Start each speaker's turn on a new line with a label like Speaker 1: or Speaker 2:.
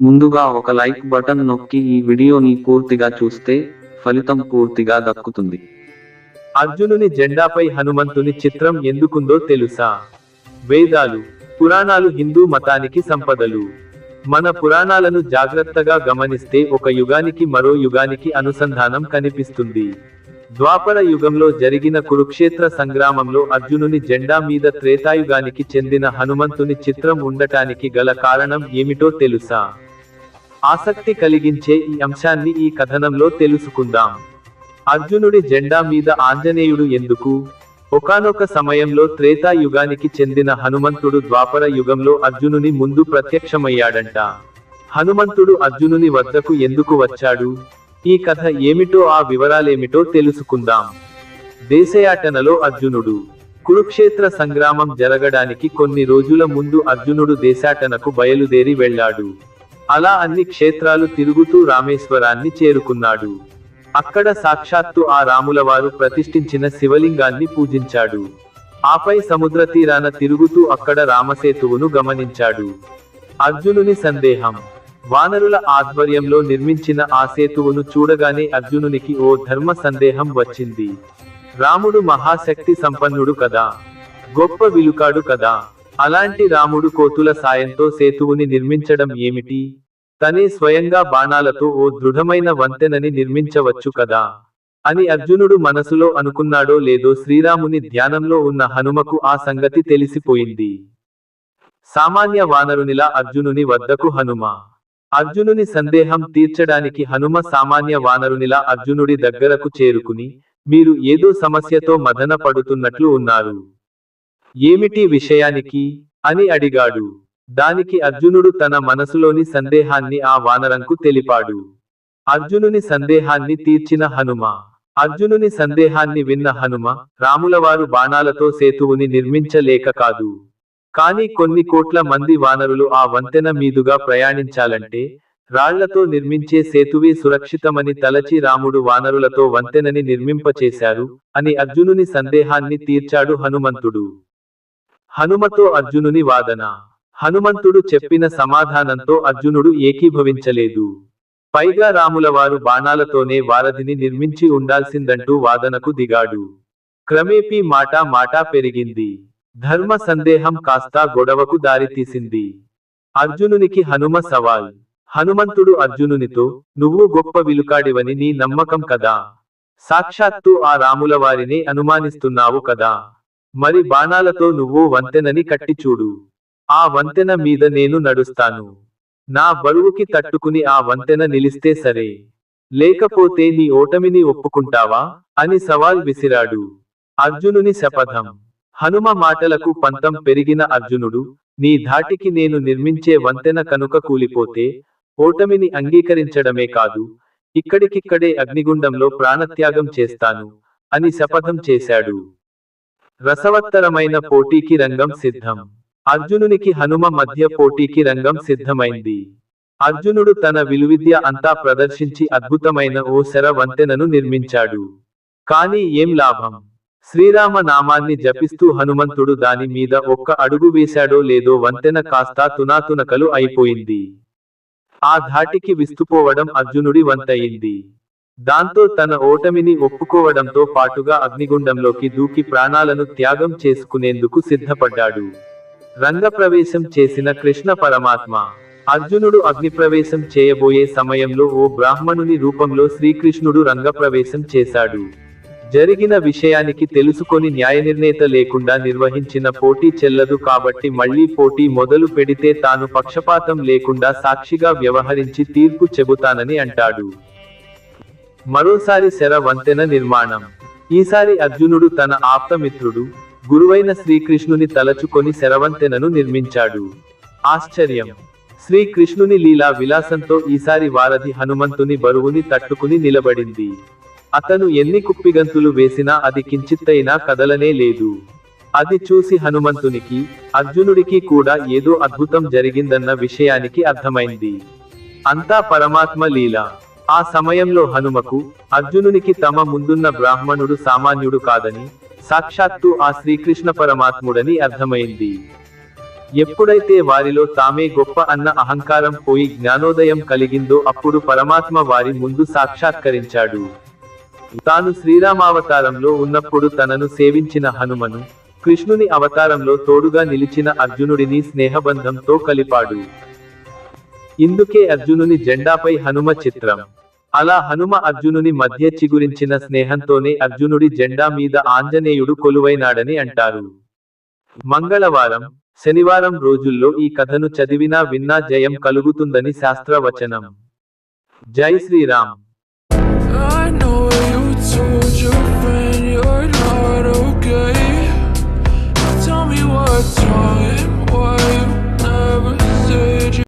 Speaker 1: ముందుగా ఒక like button నొక్కి ఈ వీడియోని పూర్తిగా చూస్తే ఫలితం పూర్తిగా దక్కుతుంది.
Speaker 2: అర్జునుని జెండాపై హనుమంతుని చిత్రం ఎందుకుందో తెలుసా? వేదాలు పురాణాలు హిందూ మతానికి సంపదలు. మన పురాణాలను జాగ్రత్తగా గమనిస్తే ఒక యుగానికి మరో యుగానికి అనుసంధానం కనిపిస్తుంది. ద్వాపర యుగంలో జరిగిన కురుక్షేత్ర సంగ్రామంలో అర్జునుని జెండా మీద త్రేతాయుగానికి చెందిన హనుమంతుని చిత్రం ఉండటానికి గల కారణం ఏమిటో తెలుసా? ఆసక్తి కలిగించే ఈ అంశాన్ని ఈ కథనంలో తెలుసుకుందాం. అర్జునుడి జెండా మీద ఆంజనేయుడు ఎందుకు? ఒకానొక సమయంలో త్రేతా యుగానికి చెందిన హనుమంతుడు ద్వాపర యుగంలో అర్జునుని ముందు ప్రత్యక్షమయ్యాడంట. హనుమంతుడు అర్జునుని వద్దకు ఎందుకు వచ్చాడు? ఈ కథ ఏమిటో ఆ వివరాలేమిటో తెలుసుకుందాం. దేశయాటనలో అర్జునుడు. కురుక్షేత్ర సంగ్రామం జరగడానికి కొన్ని రోజుల ముందు అర్జునుడు దేశాటనకు బయలుదేరి వెళ్ళాడు. అలా అన్ని క్షేత్రాలు తిరుగుతూ రామేశ్వరాన్ని చేరుకున్నాడు. అక్కడ సాక్షాత్తు ఆ రాములవారు ప్రతిష్ఠించిన శివలింగాన్ని పూజించాడు. ఆపై సముద్ర తీరాన తిరుగుతూ అక్కడ రామసేతువును గమనించాడు. అర్జునుని సందేహం. వానరుల ఆధ్వర్యంలో నిర్మించిన ఆ సేతువును చూడగానే అర్జునునికి ఓ ధర్మ సందేహం వచ్చింది. రాముడు మహాశక్తి సంపన్నుడు కదా. గొప్ప విలుకాడు కదా. అలాంటి రాముడు కోతుల సాయంతో సేతువుని నిర్మించడం ఏమిటి? తనే స్వయంగా బాణాలతో ఓ దృఢమైన వంతెనని నిర్మించవచ్చు కదా? అని అర్జునుడు మనసులో అనుకున్నాడో లేదో శ్రీరాముని ధ్యానంలో ఉన్న హనుమకు ఆ సంగతి తెలిసిపోయింది. సామాన్య వానరునిలా అర్జునుని వద్దకు హనుమ. అర్జునుని సందేహం తీర్చడానికి హనుమ సామాన్య వానరునిలా అర్జునుడి దగ్గరకు చేరుకుని మీరు ఏదో సమస్యతో మదన పడుతున్నట్లు ఉన్నారు. ఏమిటి విషయానికి? అని అడిగాడు. దానికి అర్జునుడు తన మనసులోని సందేహాన్ని ఆ వానరంకు తెలిపాడు. అర్జునుని సందేహాన్ని తీర్చిన హనుమ. అర్జునుని సందేహాన్ని విన్న హనుమ రాములవారు బాణాలతో సేతువుని నిర్మించలేక కాదు. కాని కొన్ని కోట్ల మంది వానరులు ఆ వంతెన మీదుగా ప్రయాణించాలంటే రాళ్ళతో నిర్మించే సేతువే సురక్షితమని తలచి రాముడు వానరులతో వంతెనని నిర్మింపచేశారు అని అర్జునుని సందేహాన్ని తీర్చాడు హనుమంతుడు. హనుమతో అర్జునుని వాదన. హనుమంతుడు చెప్పిన సమాధానంతో అర్జునుడు ఏకీభవించలేదు. పైగా రాములవారు బాణాలతోనే వారధిని నిర్మించి ఉండాల్సిందంటూ వాదనకు దిగాడు. క్రమేపీ మాటా మాటా పెరిగింది. ధర్మ సందేహం కాస్తా గొడవకు దారితీసింది అర్జునునికి హనుమ సవాల్. హనుమంతుడు అర్జునునితో నువ్వు గొప్ప విలుకాడివని నీ నమ్మకం కదా. సాక్షాత్తు ఆ రాములవారినే అనుమానిస్తున్నావు కదా. మరి బాణాలతో నువ్వు వంతెనని కట్టి చూడు ఆ వంతెన మీద నేను నడుస్తాను. నా బరువుకి తట్టుకుని ఆ వంతెన నిలిస్తే సరే. లేకపోతే నీ ఓటమిని ఒప్పుకుంటావా? అని సవాల్ విసిరాడు. అర్జునుని శపథం. హనుమ మాటలకు పంతం పెరిగిన అర్జునుడు నీ ధాటికి నేను నిర్మించే వంతెన కనుక కూలిపోతే ఓటమిని అంగీకరించడమే కాదు ఇక్కడికిక్కడే అగ్నిగుండంలో ప్రాణత్యాగం చేస్తాను అని శపథం చేశాడు. రసవత్తరమైన పోటీకి రంగం సిద్ధం. అర్జునునికి హనుమ మధ్య పోటీకి రంగం సిద్ధమైంది. అర్జునుడు తన విలువిద్య అంతా ప్రదర్శించి అద్భుతమైన ఓ శర వంతెనను నిర్మించాడు. కాని ఏం లాభం? శ్రీరామ నామాన్ని జపిస్తూ హనుమంతుడు దాని మీద ఒక్క అడుగు వేశాడో లేదో వంతెన కాస్త తునాతునకలు అయిపోయింది. ఆ ధాటికి విస్తుపోవడం అర్జునుడి వంతయింది. దాంతో తన ఓటమిని ఒప్పుకోవడంతో పాటుగా అగ్నిగుండంలోకి దూకి ప్రాణాలను త్యాగం చేసుకునేందుకు సిద్ధపడ్డాడు. రంగప్రవేశం చేసిన కృష్ణ పరమాత్మ అర్జునుడు అగ్నిప్రవేశం చేయబోయే సమయంలో ఓ బ్రాహ్మణుని రూపంలో శ్రీకృష్ణుడు రంగప్రవేశం చేశాడు. జరిగిన విషయానికి తెలుసుకొని న్యాయనిర్ణేత లేకుండా నిర్వహించిన పోటీ చెల్లదు కాబట్టి మళ్ళీ పోటీ మొదలు పెడితే తాను పక్షపాతం లేకుండా సాక్షిగా వ్యవహరించి తీర్పు చెబుతానని అంటాడు. మరోసారి శర వంతెన నిర్మాణం. ఈసారి అర్జునుడు తన ఆప్తమిత్రుడు గురువైన శ్రీకృష్ణుని తలచుకొని శరవంతెనను నిర్మించాడు. ఆశ్చర్యం! శ్రీకృష్ణుని లీలా విలాసంతో ఈసారి వారధి హనుమంతుని బరువుని తట్టుకుని నిలబడింది. అతను ఎన్ని కుప్పిగంతులు వేసినా అది కించిత్తైనా కదలనే లేదు. అది చూసి హనుమంతునికి అర్జునుడికి కూడా ఏదో అద్భుతం జరిగిందన్న విషయానికి అర్థమైంది. అంతా పరమాత్మ లీల. ఆ సమయంలో హనుమకు అర్జునునికి తమ ముందున్న బ్రాహ్మణుడు సామాన్యుడు కాదని సాక్షాత్తు ఆ శ్రీకృష్ణ పరమాత్ముడని అర్థమైంది. ఎప్పుడైతే వారిలో తామే గొప్ప అన్న అహంకారం పోయి జ్ఞానోదయం కలిగిందో అప్పుడు పరమాత్మ వారి ముందు సాక్షాత్కరించాడు. తాను శ్రీరామావతారంలో ఉన్నప్పుడు తనను సేవించిన హనుమను కృష్ణుని అవతారంలో తోడుగా నిలిచిన అర్జునుడిని స్నేహబంధంతో కలిపాడు. ఇందుకే అర్జునుని జెండాపై హనుమ చిత్రం. అలా హనుమ అర్జునుని మధ్య చిగురించిన స్నేహంతోనే అర్జునుడి జెండా మీద ఆంజనేయుడు కొలువైనాడని అంటారు. మంగళవారం శనివారం రోజుల్లో ఈ కథను చదివినా విన్నా జయం కలుగుతుందని శాస్త్రవచనం. జై Sriram.
Speaker 3: Tell me what's wrong.